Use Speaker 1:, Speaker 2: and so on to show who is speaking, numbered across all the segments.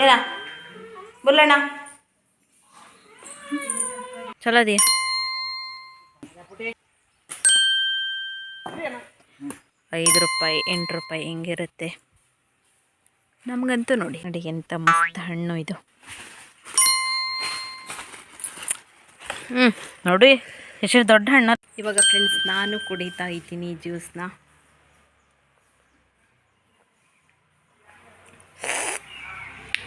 Speaker 1: ಏನ ಬುಲ್ಲಣ್ಣ. ಐದು ರೂಪಾಯಿ, ಎಂಟು ರೂಪಾಯಿ ಹಿಂಗಿರುತ್ತೆ. ನಮಗಂತೂ ನೋಡಿ. ನೋಡಿ ಎಂತ ಮಸ್ತ್ ಹಣ್ಣು ಇದು. ಹ್ಮ್, ನೋಡಿ. ಎಷ್ಟು ದೊಡ್ಡ ಹಣ್ಣು. ಇವಾಗ ಫ್ರೆಂಡ್ಸ್ ನಾನು ಕುಡಿತಾ ಇದ್ದೀನಿ ಜ್ಯೂಸ್ನ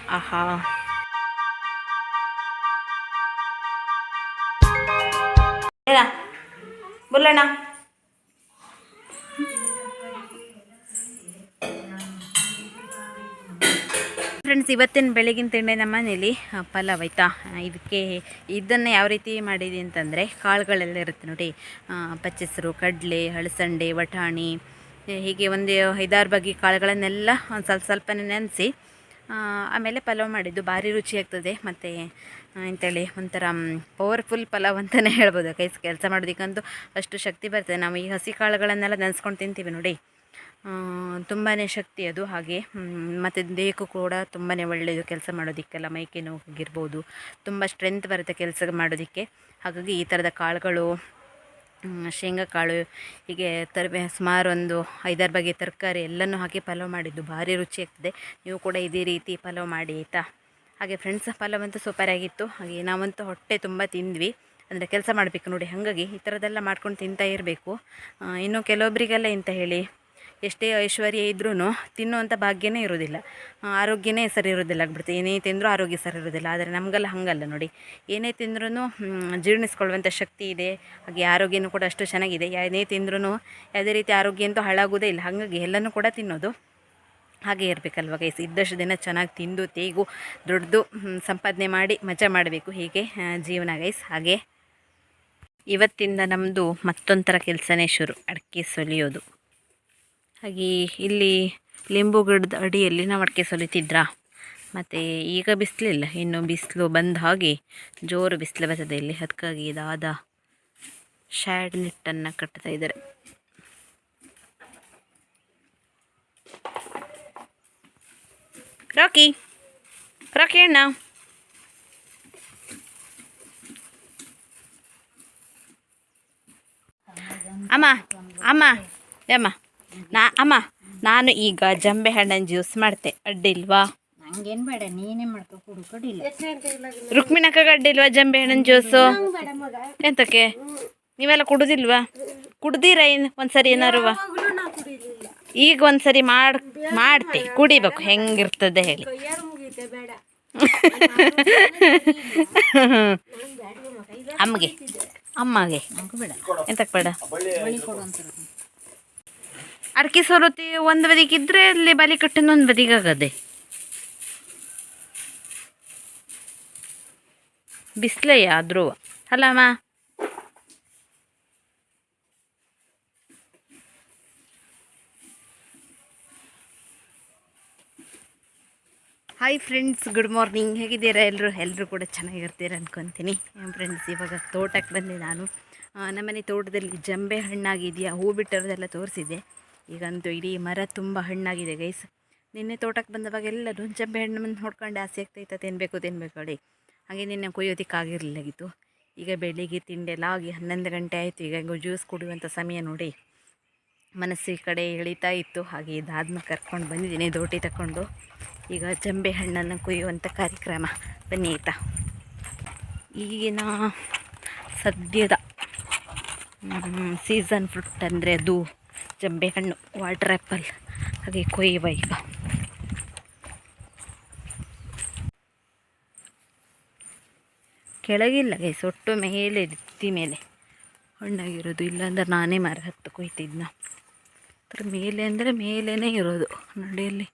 Speaker 1: ಆಹಾ ಏನ ಬುಲ್ಲಣ್ಣ ಫ್ರೆಂಡ್ಸ್ ಇವತ್ತಿನ ಬೆಳಗಿನ ತಿಂಡಿ ನಮ್ಮ ಮನೇಲಿ ಪಲಾವ್ ಆಯಿತಾ? ಇದಕ್ಕೆ ಇದನ್ನು ಯಾವ ರೀತಿ ಮಾಡಿದೆ ಅಂತಂದರೆ ಕಾಳುಗಳೆಲ್ಲ ಇರುತ್ತೆ ನೋಡಿ. ಪಚ್ಚೆಸರು ಕಡಲೆ ಹಳಸಂಡೆ ವಟಾಣಿ ಹೀಗೆ ಒಂದು ಐದಾರು ಬಗೆ ಕಾಳುಗಳನ್ನೆಲ್ಲ ಒಂದು ಸ್ವಲ್ಪ ಸ್ವಲ್ಪನೇ ನೆನೆಸಿ ಆಮೇಲೆ ಪಲಾವ್ ಮಾಡಿದ್ದು ಭಾರಿ ರುಚಿಯಾಗ್ತದೆ ಮತ್ತು ಅಂತೇಳಿ ಒಂಥರ ಪವರ್ಫುಲ್ ಪಲಾವ್ ಅಂತಲೇ ಹೇಳ್ಬೋದು. ಕೈ ಕೆಲಸ ಮಾಡೋದಕ್ಕಂತೂ ಅಷ್ಟು ಶಕ್ತಿ ಬರ್ತದೆ. ನಾವು ಈ ಹಸಿ ಕಾಳುಗಳನ್ನೆಲ್ಲ ನೆನೆಸ್ಕೊಂಡು ತಿಂತೀವಿ ನೋಡಿ. ತುಂಬಾ ಶಕ್ತಿ ಅದು. ಹಾಗೆ ಮತ್ತು ದೇಹಕ್ಕೂ ಕೂಡ ತುಂಬಾ ಒಳ್ಳೆಯದು ಕೆಲಸ ಮಾಡೋದಕ್ಕೆಲ್ಲ. ಮೈಕೆ ನೋವಾಗಿರ್ಬೋದು ತುಂಬ ಸ್ಟ್ರೆಂತ್ ಬರುತ್ತೆ ಕೆಲಸ ಮಾಡೋದಕ್ಕೆ. ಹಾಗಾಗಿ ಈ ಥರದ ಕಾಳುಗಳು ಶೇಂಗಾ ಕಾಳು ಹೀಗೆ ತರಬೇ, ಸುಮಾರು ಒಂದು ಐದಾರು ಬಗೆ ತರಕಾರಿ ಎಲ್ಲನೂ ಹಾಕಿ ಪಲಾವ್ ಮಾಡಿದ್ದು. ಭಾರಿ ರುಚಿಯಾಗ್ತದೆ ನೀವು ಕೂಡ ಇದೇ ರೀತಿ ಪಲಾವ್ ಮಾಡಿ, ಆಯಿತಾ? ಹಾಗೆ ಫ್ರೆಂಡ್ಸ್ ಪಲಾವ್ ಅಂತೂ ಸೂಪರ್ ಆಗಿತ್ತು. ಹಾಗೆ ನಾವಂತೂ ಹೊಟ್ಟೆ ತುಂಬ ತಿಂದ್ವಿ. ಅಂದರೆ ಕೆಲಸ ಮಾಡಬೇಕು ನೋಡಿ, ಹಾಗಾಗಿ ಈ ಥರದ್ದೆಲ್ಲ ಮಾಡ್ಕೊಂಡು ತಿಂತಾ ಇರಬೇಕು. ಇನ್ನು ಕೆಲವೊಬ್ಬರಿಗೆಲ್ಲ ಎಂತ ಹೇಳಿ? ಎಷ್ಟೇ ಐಶ್ವರ್ಯ ಇದ್ರೂ ತಿನ್ನುವಂಥ ಭಾಗ್ಯನೇ ಇರೋದಿಲ್ಲ ಆರೋಗ್ಯನೇ ಸರಿ ಇರೋದಿಲ್ಲ ಆಗ್ಬಿಡ್ತು ಏನೇ ತಿಂದರೂ ಆರೋಗ್ಯ ಸರಿ ಇರೋದಿಲ್ಲ ಆದರೆ ನಮಗೆಲ್ಲ ಹಾಗಲ್ಲ ನೋಡಿ. ಏನೇ ತಿಂದ್ರೂ ಜೀರ್ಣಿಸ್ಕೊಳ್ಳುವಂಥ ಶಕ್ತಿ ಇದೆ. ಹಾಗೆ ಆರೋಗ್ಯನೂ ಕೂಡ ಅಷ್ಟು ಚೆನ್ನಾಗಿದೆ. ಏನೇ ತಿಂದ್ರೂ ಯಾವುದೇ ರೀತಿ ಆರೋಗ್ಯ ಅಂತೂ ಹಾಳಾಗೋದೇ ಇಲ್ಲ. ಹಾಗಾಗಿ ಎಲ್ಲನೂ ಕೂಡ ತಿನ್ನೋದು ಹಾಗೆ ಇರಬೇಕಲ್ವ ಗೈಸ್? ಇದ್ದಷ್ಟು ದಿನ ಚೆನ್ನಾಗಿ ತಿಂದು ತೇಗು ದುಡ್ದು ಹ್ಮ್, ಸಂಪಾದನೆ ಮಾಡಿ ಮಜಾ ಮಾಡಬೇಕು. ಹೀಗೆ ಜೀವನ ಗೈಸ್. ಹಾಗೆ ಇವತ್ತಿಂದ ನಮ್ಮದು ಮತ್ತೊಂಥರ ಕೆಲಸನೇ ಶುರು. ಅಡಿಕೆ ಸೊಲಿಯೋದು. ಹಾಗೆ ಇಲ್ಲಿ ಲಿಂಬು ಗಿಡದ ಅಡಿಯಲ್ಲಿ ನಾವು ಅಡಿಕೆ ಸೊಲಿತಿದ್ರಾ. ಮತ್ತು ಈಗ ಬಿಸಿಲಿಲ್ಲ, ಇನ್ನು ಬಿಸಿಲು ಬಂದ ಹಾಗೆ ಜೋರು ಬಿಸಿಲು ಬರ್ತದೆ ಇಲ್ಲಿ. ಅದಕ್ಕಾಗಿ ಇದಾದ ಶ್ಯಾಡ್ ನೆಟ್ಟನ್ನು ಕಟ್ತಾ ಇದ್ದಾರೆ. ರಾಕಿ ರಾಕಿ ಅಣ್ಣ. ಅಮ್ಮ ಅಮ್ಮ ಅಮ್ಮ ನಾ ಅಮ್ಮ ನಾನು ಈಗ ಜಂಬೆ ಹಣ್ಣಿನ ಜ್ಯೂಸ್ ಮಾಡ್ತೆ. ಅಡ್ಡಿಲ್ವಾ?
Speaker 2: ನಂಗೇನ್ ಬೇಡ ನೀನೇ ಮಾಡ್ಕೊ ಕುಡು ಕಡಿಲ್ಲ
Speaker 1: ಅಡ್ಡಿಲ್ವಾ ಜಂಬೆ ಹಣ್ಣಿನ ಜ್ಯೂಸು ಎಂತಕ್ಕೆ? ನೀವೆಲ್ಲ ಕುಡುದಿಲ್ವಾ? ಕುಡ್ದಿರ ಏನು ಒಂದ್ಸರಿ ಏನಾರು ಈಗ ಒಂದ್ಸರಿ ಮಾಡ್ ಮಾಡ್ತೆ ಕುಡಿಬೇಕು ಹೆಂಗಿರ್ತದೆ ಹೇಳಿ. ಅಮ್ಮಗೆ ಅಮ್ಮಗೆ. ಎಂತಕ್ಕೆ ಬೇಡ? ಅಡಿಕೆ ಸೊರತಿ ಒಂದು ಬದಿಗಿದ್ರೆ ಅಲ್ಲಿ ಬಲಿ ಕಟ್ಟಿನ ಒಂದು ಬದಿಗಾಗದೆ ಬಿಸಿಲೇ ಆದರೂ ಅಲ್ಲಮ್ಮ ಹಾಯ್ ಫ್ರೆಂಡ್ಸ್ ಗುಡ್ ಮಾರ್ನಿಂಗ್ ಹೇಗಿದ್ದೀರಾ ಎಲ್ಲರೂ ಎಲ್ಲರೂ ಕೂಡ ಚೆನ್ನಾಗಿರ್ತೀರ ಅಂದ್ಕೊತೀನಿ ಫ್ರೆಂಡ್ಸ್ ಇವಾಗ ತೋಟಕ್ಕೆ ಬಂದೆ ನಾನು. ನಮ್ಮನೆ ತೋಟದಲ್ಲಿ ಜಂಬೆ ಹಣ್ಣಾಗಿದೆಯಾ? ಹೂ ಬಿಟ್ಟಿರೋದೆಲ್ಲ ತೋರಿಸಿದೆ ಈಗಂತೂ ಇಡೀ ಮರ ತುಂಬ ಹಣ್ಣಾಗಿದೆ ಗೈಸ್ ನಿನ್ನೆ ತೋಟಕ್ಕೆ ಬಂದವಾಗ ಎಲ್ಲರೂ ಜಂಬೆ ಹಣ್ಣು ನೋಡ್ಕೊಂಡು ಆಸೆ ಆಗ್ತೈತೆ ತಿನ್ನಬೇಕು ತಿನ್ನಬೇಕು ಹೇಳಿ. ಹಾಗೆ ನಿನ್ನೆ ಕೊಯ್ಯೋದಕ್ಕಾಗಿರಲಿಲ್ಲಾಗಿತ್ತು ಈಗ ಬೆಳಿಗ್ಗೆ ತಿಂಡೆಲ್ಲ ಆಗಿ ಹನ್ನೊಂದು ಗಂಟೆ ಆಯಿತು. ಈಗ ಜ್ಯೂಸ್ ಕುಡಿಯುವಂಥ ಸಮಯ ನೋಡಿ ಮನಸ್ಸು ಈ ಕಡೆ ಎಳಿತಾ ಇತ್ತು. ಹಾಗೆ ಇದಾದ್ಮೇಲೆ ಕರ್ಕೊಂಡು ಬಂದಿದ್ದೀನಿ ದೋಟಿ ತಗೊಂಡು. ಈಗ ಜಂಬೆ ಹಣ್ಣನ್ನು ಕುಯ್ಯುವಂಥ ಕಾರ್ಯಕ್ರಮ. ಬನ್ನಿ ಆಯಿತಾ? ಈಗಿನ ಸದ್ಯದ ಸೀಸನ್ ಫ್ರೂಟ್ ಅಂದರೆ ಅದು. ಜಂಬೆ ಹಣ್ಣು ವಾಟರ್ ಆ್ಯಪಲ್ ಹಾಗೆ ಕೊಯ್ಯುವ ಈಗ ಕೆಳಗಿಲ್ಲ ಗೈಸ್ ಒಟ್ಟು ಮೇಲೆ ಬಿತ್ತಿ ಮೇಲೆ. ಹಣ್ಣಾಗಿರೋದು ಇಲ್ಲಾಂದ್ರೆ ನಾನೇ ಮರ ಹತ್ತು ಕೊಯ್ತಿದ್ನ. ಅದ್ರ ಮೇಲೆ ಅಂದರೆ ಮೇಲೇ ಇರೋದು. ನಡೆಯಲ್ಲಿ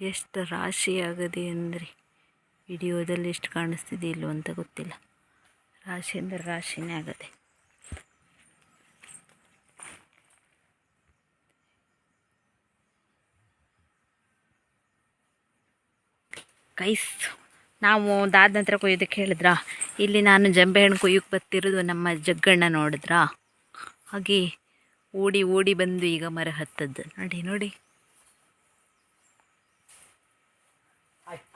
Speaker 1: ಎಷ್ಟು ರಾಶಿ ಆಗದೆ ಅಂದರೆ ವಿಡಿಯೋದಲ್ಲಿ ಎಷ್ಟು ಕಾಣಿಸ್ತಿದೆ ಇಲ್ಲೋ ಅಂತ ಗೊತ್ತಿಲ್ಲ. ರಾಶಿ ಅಂದರೆ ರಾಶಿನೇ ಆಗದೆ. ಕೈಸ್ ನಾವು ದಾದ ನಂತರ ಕೊಯ್ಯೋದಕ್ಕೆ ಹೇಳಿದ್ರಾ? ಇಲ್ಲಿ ನಾನು ಜಂಬೆ ಹಣ್ಣು ಕೊಯ್ಯೋಕ್ಕೆ ಬರ್ತಿರೋದು ನಮ್ಮ ಜಗ್ಗಣ್ಣ ನೋಡಿದ್ರಾ? ಹಾಗೆ ಓಡಿ ಓಡಿ ಬಂದು ಈಗ ಮರ ಹತ್ತದ್ದು. ನೋಡಿ ನೋಡಿ.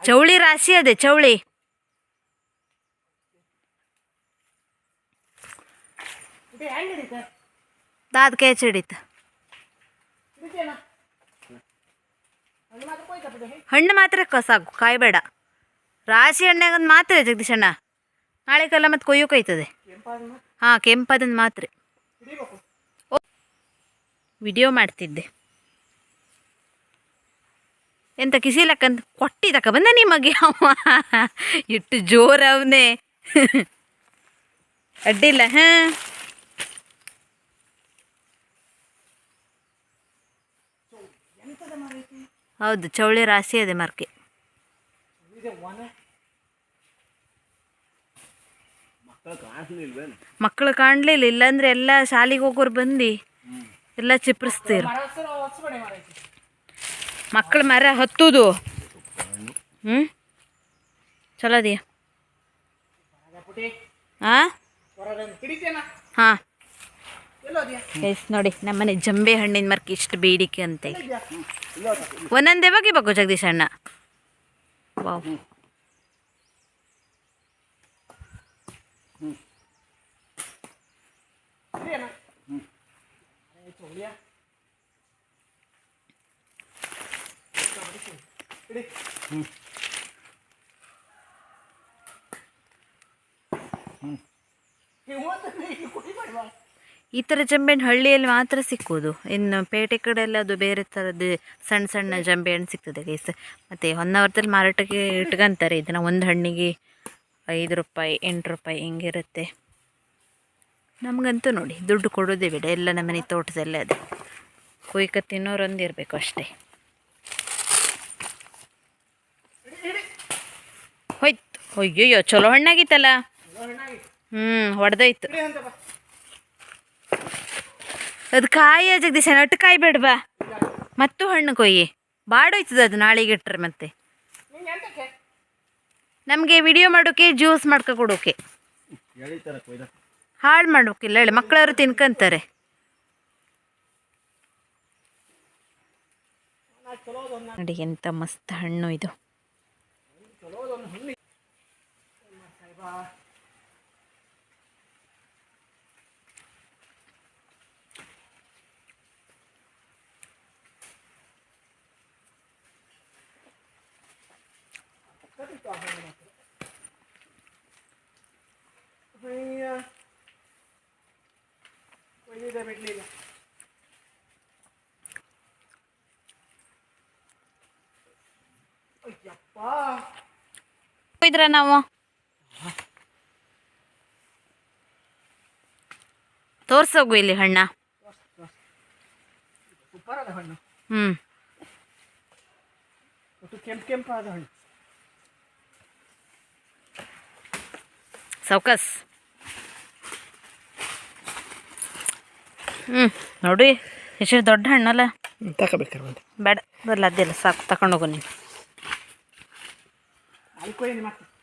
Speaker 1: ಚೌಳಿ ರಾಶಿ ಅದೇ, ಚೌಳಿ. ದಾದ ಕೆಚ್ ಹಿಡಿತ ಹಣ್ಣು ಮಾತ್ರ ಸಾಕು ಕಾಯಿ ಬೇಡ ರಾಶಿ ಹಣ್ಣಾಗಂದು ಮಾತ್ರ ಜಗದೀಶ್ ಅಣ್ಣ. ನಾಳೆ ಕಾಲ ಮತ್ತೆ ಹಾಂ ಕೆಂಪದನ್ನು ಮಾತ್ರ. ವಿಡಿಯೋ ಮಾಡ್ತಿದ್ದೆ. ಎಂತ ಕಿಸಿಲಕ್ಕಂತ ಕೊಟ್ಟಿದಕ್ಕ ಬಂದ ನಿಮಗೆ? ಅವ ಇಟ್ಟು ಜೋರವನೇ ಅಡ್ಡಿಲ್ಲ ಹಾಂ ಹೌದು ಚೌಳಿ ರಾಶಿ ಅದೇ ಮರ್ಕೆ. ಮಕ್ಕಳು ಕಾಣಲಿಲ್ಲ ಇಲ್ಲಾಂದ್ರೆ ಎಲ್ಲ ಶಾಲೆಗೆ ಹೋಗೋರು ಬಂದು ಎಲ್ಲ ಚಿಪ್ರಿಸ್ತೀರು. ಮಕ್ಕಳು ಮರ ಹತ್ತುದು. ಹ್ಞೂ ಚಲೋ ಹಾ ಹಾಂ ಹಾಂ. ಎಸ್ ನೋಡಿ ನಮ್ಮನೆ ಜಂಬೆ ಹಣ್ಣಿನ ಮರಕ್ಕೆ ಇಷ್ಟು ಬೇಡಿಕೆ ಅಂತ. ಒಂದೊಂದೇ ಬಗಿಬೇಕು ಜಗದೀಶ್ ಅಣ್ಣ. ವಾವ್ ಈ ಥರ ಜಂಬೆಹಣ್ಣು ಹಳ್ಳಿಯಲ್ಲಿ ಮಾತ್ರ ಸಿಕ್ಕೋದು ಇನ್ನು ಪೇಟೆ ಕಡೆ ಎಲ್ಲ ಅದು ಬೇರೆ ಥರದ್ದು ಸಣ್ಣ ಸಣ್ಣ ಜಂಬೆಹಣ್ಣು ಸಿಗ್ತದೆ ಗೈಸ್ ಮತ್ತು ಹೊನ್ನಾವರದಲ್ಲಿ ಮಾರಾಟಕ್ಕೆ ಇಟ್ಕೊಂತಾರೆ. ಇದನ್ನು ಒಂದು ಹಣ್ಣಿಗೆ ಐದು ರೂಪಾಯಿ ಎಂಟು ರೂಪಾಯಿ ಹಿಂಗಿರುತ್ತೆ. ನಮಗಂತೂ ನೋಡಿ ದುಡ್ಡು ಕೊಡೋದೇ ಬೇಡ. ಎಲ್ಲ ನಮ್ಮನೆ ತೋಟದಲ್ಲೇ ಅದು. ಕೊಯ್ಕ ತಿನ್ನೋರೊಂದು ಇರಬೇಕು ಅಷ್ಟೇ. ಹೋಯ್ತು. ಅಯ್ಯಯ್ಯೋ ಚಲೋ ಹಣ್ಣಾಗಿತ್ತಲ್ಲ? ಹ್ಞೂ ಹೊಡೆದೋಯ್ತು ಅದು ಕಾಯಿ ಜಗದೀಶ ಒಟ್ಟು ಕಾಯಿ ಬೇಡವಾ ಮತ್ತು ಹಣ್ಣು ಕೊಯ್ಯಿ. ಬಾಡೋಯ್ತದ ಅದು ನಾಳೆಗೆ ಇಟ್ಟರೆ ಮತ್ತೆ. ನಮಗೆ ವಿಡಿಯೋ ಮಾಡೋಕೆ ಜ್ಯೂಸ್ ಮಾಡ್ಕೊ ಕೊಡೋಕೆ. ಹಾಳು ಮಾಡೋಕಿಲ್ಲ ಹೇಳಿ ಮಕ್ಕಳವರು ತಿನ್ಕೊಂತಾರೆ. ನೋಡಿ ಎಂತ ಮಸ್ತ್ ಹಣ್ಣು ಇದು. ಇದ್ರ ನಾವು? ತೋರ್ಸೋಗು ಇಲ್ಲಿ ಹಣ್ಣ.
Speaker 3: ಹ್ಮ್. ಕೆಂಪು ಕೆಂಪಾದ ಹಣ್ಣು.
Speaker 1: ಸೌಕಸ್. ಹ್ಞೂ ನೋಡಿ ಎಷ್ಟು ದೊಡ್ಡ ಹಣ್ಣಲ್ಲ?
Speaker 3: ತಗೋಬೇಕಾರೆ ಒಂದು
Speaker 1: ಬೇಡ ಬರಲ್ಲ ಅದೆಲ್ಲ ಸಾಕು ತಗೊಂಡೋಗು ನೀನು.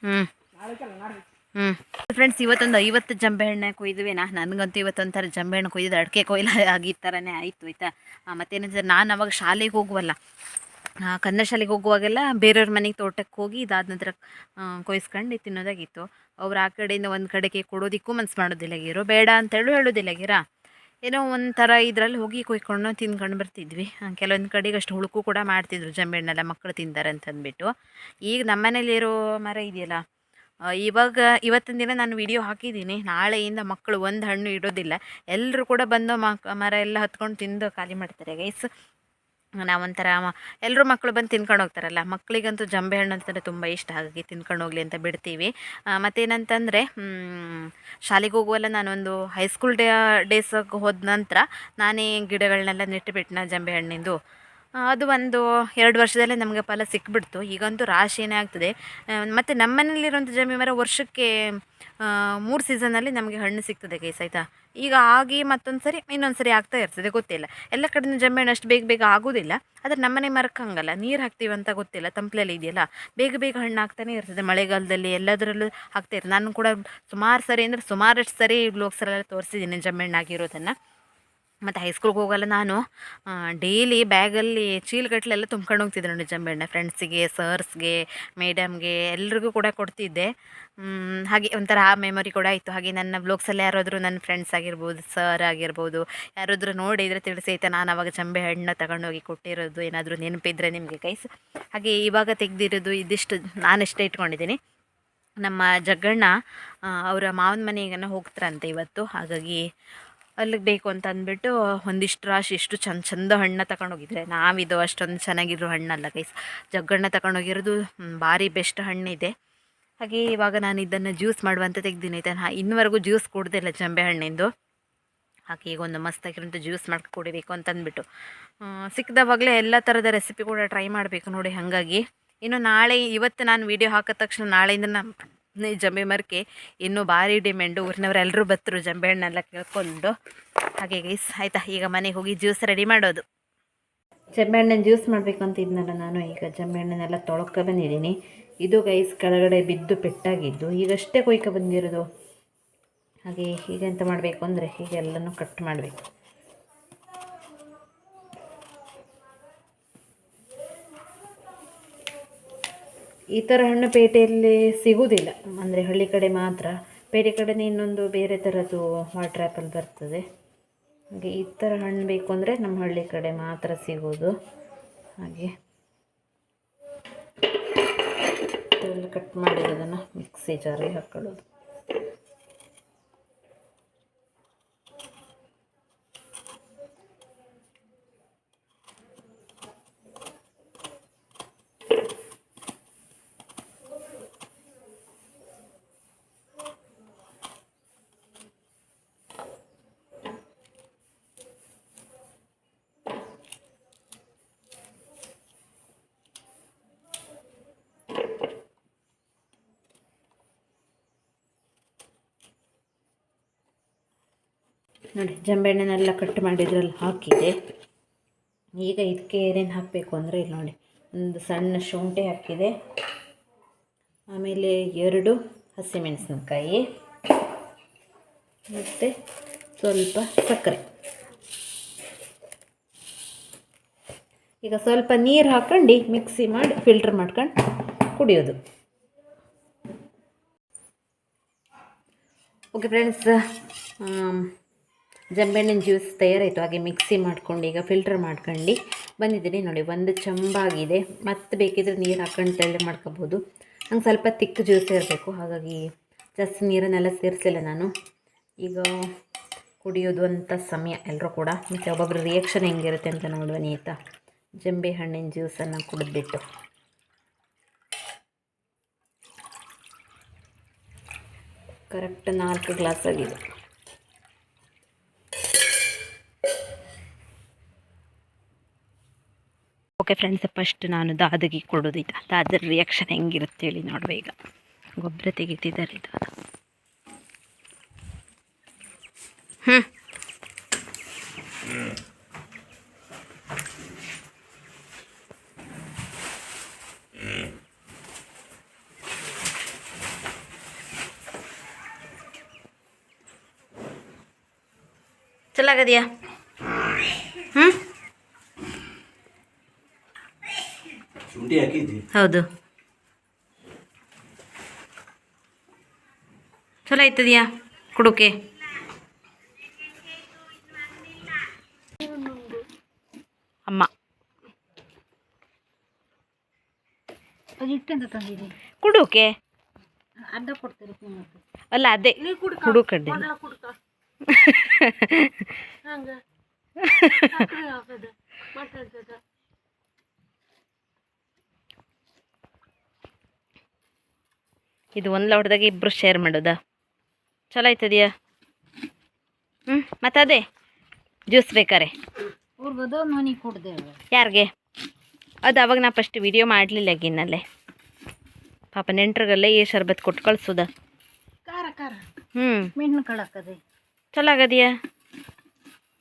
Speaker 1: ಹ್ಞೂ ಹ್ಞೂ ಫ್ರೆಂಡ್ಸ್ ಇವತ್ತೊಂದು ಐವತ್ತು ಜಂಬೆ ಹಣ್ಣೆ ಕೊಯ್ದುವೆನಾ? ನನಗಂತೂ ಇವತ್ತೊಂಥರ ಜಂಬೆ ಹಣ್ಣು ಕೊಯ್ದಿದ್ದು ಅಡಿಕೆ ಕೊಯ್ಲ ಆಗಿ ಥರನೇ ಆಯಿತು ಆಯ್ತಾ? ಮತ್ತೇನಂದ್ರೆ ನಾನು ಅವಾಗ ಶಾಲೆಗೆ ಹೋಗುವಲ್ಲ. ಕನ್ನಡ ಶಾಲೆಗೆ ಹೋಗುವಾಗೆಲ್ಲ ಬೇರೆಯವ್ರ ಮನೆಗೆ ತೋಟಕ್ಕೆ ಹೋಗಿ ಇದಾದ ನಂತರ ಕೊಯ್ಸ್ಕೊಂಡು ತಿನ್ನೋದಾಗಿತ್ತು. ಅವ್ರು ಆ ಕಡೆಯಿಂದ ಒಂದು ಕಡೆಗೆ ಕೊಡೋದಿಕ್ಕೂ ಮನ್ಸು ಮಾಡೋದಿಲ್ಲ ಗೀರೋ ಬೇಡ ಅಂತೇಳು ಹೇಳೋದಿಲ್ಲ ಗೀರಾ ಏನೋ ಒಂಥರ ಇದರಲ್ಲಿ ಹೋಗಿ ಕುಯ್ಕೊಂಡು ತಿನ್ಕೊಂಡು ಬರ್ತಿದ್ವಿ. ಕೆಲವೊಂದು ಕಡೆಗೆ ಅಷ್ಟು ಹುಳುಕು ಕೂಡ ಮಾಡ್ತಿದ್ರು ಜಂಬೆಣ್ಣೆಲ್ಲ ಮಕ್ಕಳು ತಿಂತಾರೆ ಅಂತಂದ್ಬಿಟ್ಟು. ಈಗ ಈಗ ನಮ್ಮನೇಲಿರೋ ಮರ ಇದೆಯಲ್ಲ ಇವಾಗ ಇವತ್ತಿನ ದಿನ ನಾನು ವಿಡಿಯೋ ಹಾಕಿದ್ದೀನಿ. ನಾಳೆಯಿಂದ ಮಕ್ಕಳು ಒಂದು ಹಣ್ಣು ಇಡೋದಿಲ್ಲ. ಎಲ್ಲರೂ ಕೂಡ ಬಂದು ಮಕ್, ಮರ ಎಲ್ಲ ಹತ್ಕೊಂಡು ತಿಂದು ಖಾಲಿ ಮಾಡ್ತಾರೆ ಗೈಸ್ ನಾವೊಂಥರ ಎಲ್ಲರೂ ಮಕ್ಕಳು ಬಂದು ತಿನ್ಕೊಂಡು ಹೋಗ್ತಾರಲ್ಲ ಮಕ್ಕಳಿಗಂತೂ ಜಂಬೆ ಹಣ್ಣು ಅಂತಂದರೆ ತುಂಬ ಇಷ್ಟ. ಹಾಗಾಗಿ ತಿನ್ಕೊಂಡು ಹೋಗಲಿ ಅಂತ ಬಿಡ್ತೀವಿ. ಮತ್ತೇನಂತಂದರೆ ಶಾಲೆಗೆ ಹೋಗುವಲ್ಲ ನಾನೊಂದು ಹೈಸ್ಕೂಲ್ ಡೇ ಡೇಸಿಗೆ ಹೋದ ನಂತರ ನಾನೇ ಗಿಡಗಳನ್ನೆಲ್ಲ ನೆಟ್ಟುಬಿಟ್ಟನ ಜಂಬೆ ಹಣ್ಣಿಂದು ಅದು ಒಂದು ಎರಡು ವರ್ಷದಲ್ಲೇ ನಮಗೆ ಫಲ ಸಿಕ್ಬಿಡ್ತು. ಈಗಂತೂ ರಾಶಿನೇ ಆಗ್ತದೆ. ಮತ್ತು ನಮ್ಮನೇಲಿರುವಂಥ ಜಂಬೆ ಮರ ವರ್ಷಕ್ಕೆ ಮೂರು ಸೀಸನಲ್ಲಿ ನಮಗೆ ಹಣ್ಣು ಸಿಗ್ತದೆ ಗೈಸ್ ಆಯಿತಾ? ಈಗ ಆಗಿ ಮತ್ತೊಂದು ಸರಿ, ಇನ್ನೊಂದು ಸರಿ ಆಗ್ತಾ ಇರ್ತದೆ, ಗೊತ್ತಿಲ್ಲ. ಎಲ್ಲ ಕಡೆನೂ ಜಂಬೆ ಹಣ್ಣು ಅಷ್ಟು ಬೇಗ ಬೇಗ ಆಗೋದಿಲ್ಲ. ಆದರೆ ನಮ್ಮನೆ ಮರಕ್ಕೆ ನೀರು ಹಾಕ್ತೀವಿ ಅಂತ ಗೊತ್ತಿಲ್ಲ, ತಂಪ್ಲಲ್ಲಿ ಇದೆಯಲ್ಲ? ಬೇಗ ಬೇಗ ಹಣ್ಣು ಆಗ್ತಾನೆ ಇರ್ತದೆ ಮಳೆಗಾಲದಲ್ಲಿ, ಎಲ್ಲದರಲ್ಲೂ ಆಗ್ತಾ ಇರ್ತದೆ. ನಾನು ಕೂಡ ಸುಮಾರು ಸರಿ ಅಂದರೆ ಸುಮಾರಷ್ಟು ಸರಿ ಬ್ಲೋಗ್ಸಲ್ಲೆಲ್ಲ ತೋರಿಸಿದ್ದೀನಿ ಜಂಬೆ ಹಣ್ಣು ಆಗಿರೋದನ್ನು. ಮತ್ತು ಹೈಸ್ಕೂಲ್ಗೆ ಹೋಗಲ್ಲ ನಾನು. ಡೈಲಿ ಬ್ಯಾಗಲ್ಲಿ ಚೀಲಗಟ್ಟಲೆಲ್ಲ ತುಂಬ್ಕೊಂಡು ಹೋಗ್ತಿದ್ದೆ ನೋಡಿ ಜಂಬೆಣ್ಣೆ. ಫ್ರೆಂಡ್ಸಿಗೆ ಸರ್ಸ್ಗೆ ಮೇಡಮ್ಗೆ ಎಲ್ರಿಗೂ ಕೂಡ ಕೊಡ್ತಿದ್ದೆ. ಹಾಗೆ ಒಂಥರ ಆ ಮೆಮೊರಿ ಕೂಡ ಇತ್ತು ಹಾಗೆ ನನ್ನ ಬ್ಲಾಗ್ಸಲ್ಲಿ ಯಾರಾದರೂ ನನ್ನ ಫ್ರೆಂಡ್ಸ್ ಆಗಿರ್ಬೋದು ಸರ್ ಆಗಿರ್ಬೋದು, ಯಾರಾದರೂ ನೋಡಿದರೆ ತಿಳಿಸಿ ಆಯ್ತಾ? ನಾನು ಅವಾಗ ಜಂಬೆ ಹಣ್ಣು ತಗೊಂಡೋಗಿ ಕೊಟ್ಟಿರೋದು. ಏನಾದರೂ ನೆನಪಿದ್ರೆ ನಿಮಗೆ ಕೈಸ್ ಹಾಗೆ ಇವಾಗ ತೆಗೆದಿರೋದು ಇದಿಷ್ಟು ನಾನಿಷ್ಟೇ ಇಟ್ಕೊಂಡಿದ್ದೀನಿ. ನಮ್ಮ ಜಗ್ಗಣ್ಣ ಅವರ ಮಾವನ ಮನೆಗೆನ ಹೋಗ್ತಾರಂತೆ ಇವತ್ತು. ಹಾಗಾಗಿ ಅಲ್ಲಿಗೆ ಬೇಕು ಅಂತ ಅಂದ್ಬಿಟ್ಟು ಒಂದಿಷ್ಟು ರಾಶಿ ಇಷ್ಟು ಚಂದ ಚಂದ ಹಣ್ಣು ತಗೊಂಡೋಗಿದ್ರೆ ನಾವಿದು ಅಷ್ಟೊಂದು ಚೆನ್ನಾಗಿರೋ ಹಣ್ಣಲ್ಲ ಗೈಸ್ ಜಗ್ಗಣ್ಣ ತಗೊಂಡೋಗಿರೋದು ಭಾರಿ ಬೆಸ್ಟ್ ಹಣ್ಣಿದೆ. ಹಾಗೆ ಇವಾಗ ನಾನು ಇದನ್ನು ಜ್ಯೂಸ್ ಮಾಡುವಂತ ತೆಗ್ದೀನಿ ಆಯ್ತಾ? ಇನ್ನುವರೆಗೂ ಜ್ಯೂಸ್ ಕುಡ್ದಿಲ್ಲ ಜಂಬೆ ಹಣ್ಣಿಂದು. ಹಾಗೆ ಈಗ ಒಂದು ಮಸ್ತಾಗಿರೋಂಥ ಜ್ಯೂಸ್ ಮಾಡ್ಕೊ ಕುಡಿಬೇಕು ಅಂತ ಅಂದ್ಬಿಟ್ಟು. ಸಿಕ್ಕಿದವಾಗಲೇ ಎಲ್ಲ ಥರದ ರೆಸಿಪಿ ಕೂಡ ಟ್ರೈ ಮಾಡಬೇಕು ನೋಡಿ ಹಾಗಾಗಿ. ಇನ್ನು ನಾಳೆ, ಇವತ್ತು ನಾನು ವೀಡಿಯೋ ಹಾಕಿದ ತಕ್ಷಣ ನಾಳೆಯಿಂದ ನಮ್ಮ ಜಂಬೆ ಮರಕ್ಕೆ ಇನ್ನೂ ಭಾರಿ ಡಿಮ್ಯಾಂಡು ಊರಿನವರೆಲ್ಲರೂ ಬತ್ತರು ಜಂಬೆ ಹಣ್ಣೆಲ್ಲ ಕೇಳ್ಕೊಂಡು. ಹಾಗೆ ಗೈಸ್ ಆಯಿತಾ, ಈಗ ಮನೆಗೆ ಹೋಗಿ ಜ್ಯೂಸ್ ರೆಡಿ ಮಾಡೋದು. ಜಂಬೆ ಹಣ್ಣನ್ನು ಜ್ಯೂಸ್ ಮಾಡಬೇಕು ಅಂತ ಇದ್ನಲ್ಲ ನಾನು, ಈಗ ಜಂಬೆ ಹಣ್ಣನ್ನೆಲ್ಲ ತೊಳ್ಕೊ ಬಂದಿದ್ದೀನಿ. ಇದು ಗೈಸ್ ಕೆಳಗಡೆ ಬಿದ್ದು ಪೆಟ್ಟಾಗಿದ್ದು ಈಗಷ್ಟೇ ಕೊಯ್ಕೊ ಬಂದಿರೋದು. ಹಾಗೆ ಹೀಗೆಂತ ಮಾಡಬೇಕು ಅಂದರೆ ಹೀಗೆಲ್ಲನೂ ಕಟ್ ಮಾಡಬೇಕು. ಈ ಥರ ಹಣ್ಣು ಪೇಟೆಯಲ್ಲಿ ಸಿಗುವುದಿಲ್ಲ ಅಂದರೆ ಹಳ್ಳಿ ಕಡೆ ಮಾತ್ರ. ಪೇಟೆ ಕಡೆನೇ ಇನ್ನೊಂದು ಬೇರೆ ಥರದ್ದು ವಾಟರ್ ಆ್ಯಪಲ್ ಬರ್ತದೆ. ಹಾಗೆ ಈ ಥರ ಹಣ್ಣು ಬೇಕು ಅಂದರೆ ನಮ್ಮ ಹಳ್ಳಿ ಕಡೆ ಮಾತ್ರ ಸಿಗೋದು. ಹಾಗೆ. ಕಟ್ ಮಾಡಿರೋದನ್ನು ಮಿಕ್ಸಿ ಜಾರಿಗೆ ಹಾಕೊಳ್ಳೋದು. ನೋಡಿ ಜಂಬೆಣ್ಣೆನೆಲ್ಲ ಕಟ್ ಮಾಡಿದ್ರಲ್ಲಿ ಹಾಕಿದೆ. ಈಗ ಇದಕ್ಕೆ ಏನೇನು ಹಾಕಬೇಕು ಅಂದರೆ ಇಲ್ಲಿ ನೋಡಿ, ಒಂದು ಸಣ್ಣ ಶುಂಠಿ ಹಾಕಿದೆ. ಆಮೇಲೆ ಎರಡು ಹಸಿಮೆಣಸಿನಕಾಯಿ ಮತ್ತು ಸ್ವಲ್ಪ ಸಕ್ಕರೆ. ಈಗ ಸ್ವಲ್ಪ ನೀರು ಹಾಕ್ಕೊಂಡು ಮಿಕ್ಸಿ ಮಾಡಿ ಫಿಲ್ಟ್ರ್ ಮಾಡ್ಕೊಂಡು ಕುಡಿಯೋದು. ಓಕೆ ಫ್ರೆಂಡ್ಸ್ ಜಂಬೆಹಣ್ಣಿನ ಜ್ಯೂಸ್ ತಯಾರಾಯಿತು. ಹಾಗೆ ಮಿಕ್ಸಿ ಮಾಡ್ಕೊಂಡು ಈಗ ಫಿಲ್ಟರ್ ಮಾಡ್ಕೊಂಡು ಬಂದಿದ್ದೀನಿ. ನೋಡಿ, ಒಂದು ಚಂಬಾಗಿದೆ. ಮತ್ತೆ ಬೇಕಿದ್ರೆ ನೀರು ಹಾಕೊಂಡು ತೆಳ್ಳೆ ಮಾಡ್ಕೋಬೋದು. ನಂಗೆ ಸ್ವಲ್ಪ ತಿಕ್ಕ ಜ್ಯೂಸ್ ಇರಬೇಕು. ಹಾಗಾಗಿ ಜಾಸ್ತಿ ನೀರನ್ನೆಲ್ಲ ಸೇರಿಸಿಲ್ಲ ನಾನು. ಈಗ ಕುಡಿಯೋದು ಅಂತ ಸಮಯ ಎಲ್ಲರೂ ಕೂಡ. ಮತ್ತು ಒಬ್ಬೊಬ್ಬರ ರಿಯಾಕ್ಷನ್ ಹೆಂಗಿರುತ್ತೆ ಅಂತ ನೋಡುವ ಆಯಿತಾ ಜಂಬೆ ಹಣ್ಣಿನ ಜ್ಯೂಸನ್ನು ಕುಡಿದ್ಬಿಟ್ಟು. ಕರೆಕ್ಟ್ ನಾಲ್ಕು ಗ್ಲಾಸ್ ಆಗಿದೆ. ಓಕೆ ಫ್ರೆಂಡ್ಸ್ ಫಸ್ಟ್ ನಾನು ದಾದಗಿ ಕೊಡೋದಿದ್ದ ದಾದರ ರಿಯಾಕ್ಷನ್ ಹೆಂಗಿರುತ್ತೆ ಹೇಳಿ ನೋಡುವ ಈಗ. ಗೊಬ್ಬರ ತೆಗಿತಿದ್ದಾರೆ ದಾದ ಹ್ಞೂ ಚಲಾಗದಿಯಾ ಹ್ಞೂ
Speaker 4: ಶುಂಠಿ ಹಾಕಿದ್ವಿ.
Speaker 1: ಹೌದು. ಚಲೋ ಆಯ್ತದ್ಯಾ ಕುಡುಕೆ? ಅಮ್ಮ. ಕುಡುಕೆ?
Speaker 2: ಅರ್ಧ ಕೊಡ್ತಾರೆ
Speaker 1: ಅಲ್ಲ ಅದೇ. ಕುಡು ಕಡ್ಡಿ ಇದು ಒಂದು ಲೋಟದಾಗ ಇಬ್ಬರು ಶೇರ್ ಮಾಡೋದ? ಚಲೋ ಆಯ್ತದ್ಯಾ? ಹ್ಞೂ ಮತ್ತು ಅದೇ ಜ್ಯೂಸ್ ಬೇಕಾರೆ. ಯಾರಿಗೆ? ಅದು ಅವಾಗ ನಾ ಫಸ್ಟ್ ವಿಡಿಯೋ ಮಾಡಲಿಲ್ಲ ಗಿನ್ನಲ್ಲೇ ಪಾಪ ನೆಂಟ್ರಿಗಲ್ಲೇ ಈ ಶರ್ಬತ್ ಕೊಟ್ಟು ಕಳ್ಸೋದ. ಹ್ಞೂ ಚಲೋ ಆಗದೆಯಾ?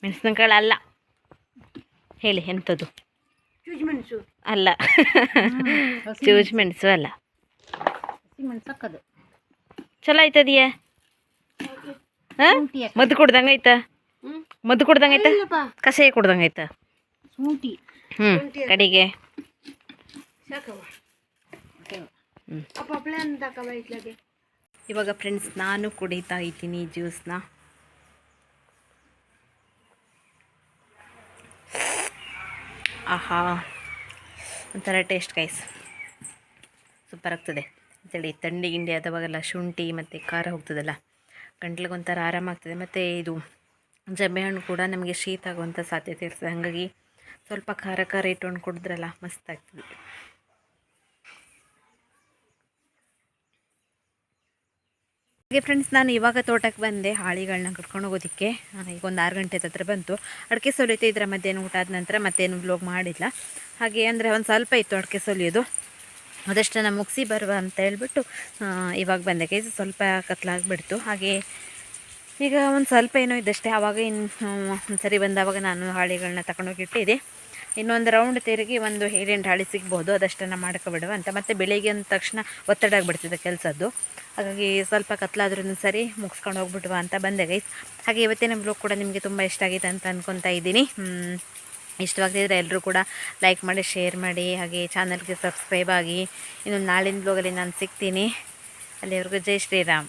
Speaker 1: ಮೆಣಸಿನಕಾಳು ಅಲ್ಲ. ಹೇಳಿ ಎಂಥದ್ದು ಅಲ್ಲ. ಚೂಜ್ ಮೆಣಸು ಅಲ್ಲ.
Speaker 2: ಹಾಕೋದು
Speaker 1: ಚಲೋ ಐತದಿಯ ಹಾಂ. ಮದ್ದು ಕುಡ್ದಂಗೆ ಐತ ಮದ್ದು ಕುಡ್ದಂಗೈತೆ
Speaker 2: ಇಲ್ಲಪ್ಪ
Speaker 1: ಕಷಾಯ ಕುಡ್ದಂಗೈತೆ
Speaker 2: ಶುಂಠಿ
Speaker 1: ಹ್ಞೂ ಕಡೆಗೆ. ಇವಾಗ ಫ್ರೆಂಡ್ಸ್ ನಾನು ಕುಡಿತಾ ಇದ್ದೀನಿ ಜ್ಯೂಸ್ನ. ಆಹಾ ಒಂಥರ ಟೇಸ್ಟ್ ಗೈಸ್. ಸೂಪರ್ ಆಗ್ತದೆ. ಅಂತೇಳಿ ಥಂಡಿ ಗಿಂಡಿ ಆದವಾಗೆಲ್ಲ ಶುಂಠಿ ಮತ್ತು ಖಾರ ಹೋಗ್ತದಲ್ಲ ಗಂಟ್ಲಿಗೆ ಒಂಥರ ಆರಾಮಾಗ್ತದೆ ಮತ್ತು ಇದು ಜಂಬೆಹಣ್ಣು ಕೂಡ ನಮಗೆ ಶೀತ ಆಗುವಂಥ ಸಾಧ್ಯತೆ ಇರ್ತದೆ. ಹಾಗಾಗಿ ಸ್ವಲ್ಪ ಖಾರ ಖಾರ ಇಟ್ಕೊಂಡು ಕುಡಿದ್ರಲ್ಲ ಮಸ್ತ್ ಆಗ್ತದೆ. ಹಾಗೆ ಫ್ರೆಂಡ್ಸ್ ನಾನು ಇವಾಗ ತೋಟಕ್ಕೆ ಬಂದೆ ಹಾಳಿಗಳನ್ನ ಕಟ್ಕೊಂಡು ಹೋಗೋದಕ್ಕೆ. ಈಗ ಒಂದು ಆರು ಗಂಟೆ ಹತ್ರ ಬಂತು. ಅಡಿಕೆ ಸೊಲಿಯುತ್ತೆ ಇದರ ಮಧ್ಯಾಹ್ನ ಊಟ ಆದ ನಂತರ ಮತ್ತೇನು ಬ್ಲೋಗ್ ಮಾಡಿಲ್ಲ. ಹಾಗೆ ಅಂದರೆ ಒಂದು ಸ್ವಲ್ಪ ಇತ್ತು ಅಡಿಕೆ ಸೊಲಿಯೋದು. ಅದಷ್ಟನ್ನು ಮುಗಿಸಿ ಬರುವ ಅಂತ ಹೇಳ್ಬಿಟ್ಟು ಇವಾಗ ಬಂದೆ ಗೈಸ್ ಸ್ವಲ್ಪ ಕತ್ಲಾಗ್ಬಿಡ್ತು. ಹಾಗೆ ಈಗ ಒಂದು ಸ್ವಲ್ಪ ಏನೋ ಇದ್ದಷ್ಟೇ. ಆವಾಗ ಇನ್ನು ಸರಿ ಬಂದಾವಾಗ ನಾನು ಹಾಳಿಗಳನ್ನ ತಗೊಂಡೋಗಿ ಇಟ್ಟಿದ್ದೆ ಇನ್ನೊಂದು ರೌಂಡ್ ತಿರುಗಿ ಒಂದು ಏಳೆಂಟು ಹಾಳಿ ಸಿಗ್ಬೋದು. ಅದಷ್ಟನ್ನು ಮಾಡ್ಕೊಬಿಡುವ ಅಂತ. ಮತ್ತು ಬೆಳಿಗ್ಗೆ ಅಂದ ತಕ್ಷಣ ಒತ್ತಡ ಆಗಿಬಿಡ್ತಿದೆ ಕೆಲಸದ್ದು. ಹಾಗಾಗಿ ಸ್ವಲ್ಪ ಕತ್ಲಾದ್ರೂ ಸರಿ ಮುಗಿಸ್ಕೊಂಡು ಹೋಗ್ಬಿಡುವ ಅಂತ ಬಂದೆ ಗೈಸ್ ಹಾಗೆ ಇವತ್ತಿನ ಬ್ಲಾಗ್ ಕೂಡ ನಿಮಗೆ ತುಂಬ ಇಷ್ಟ ಆಗಿದೆ ಅಂತ ಅಂದ್ಕೊತಾ ಇದ್ದೀನಿ. ಇಷ್ಟವಾಗ್ತಿದ್ರೆ ಎಲ್ಲರೂ ಕೂಡ ಲೈಕ್ ಮಾಡಿ ಶೇರ್ ಮಾಡಿ, ಹಾಗೆ ಚಾನಲ್ಗೆ ಸಬ್ಸ್ಕ್ರೈಬ್ ಆಗಿ. ಇನ್ನೊಂದು ನಾಳಿನ ಬ್ಲಾಗಲ್ಲಿ ನಾನು ಸಿಗ್ತೀನಿ. ಅಲ್ಲಿವರೆಗೂ ಜೈ ಶ್ರೀರಾಮ್.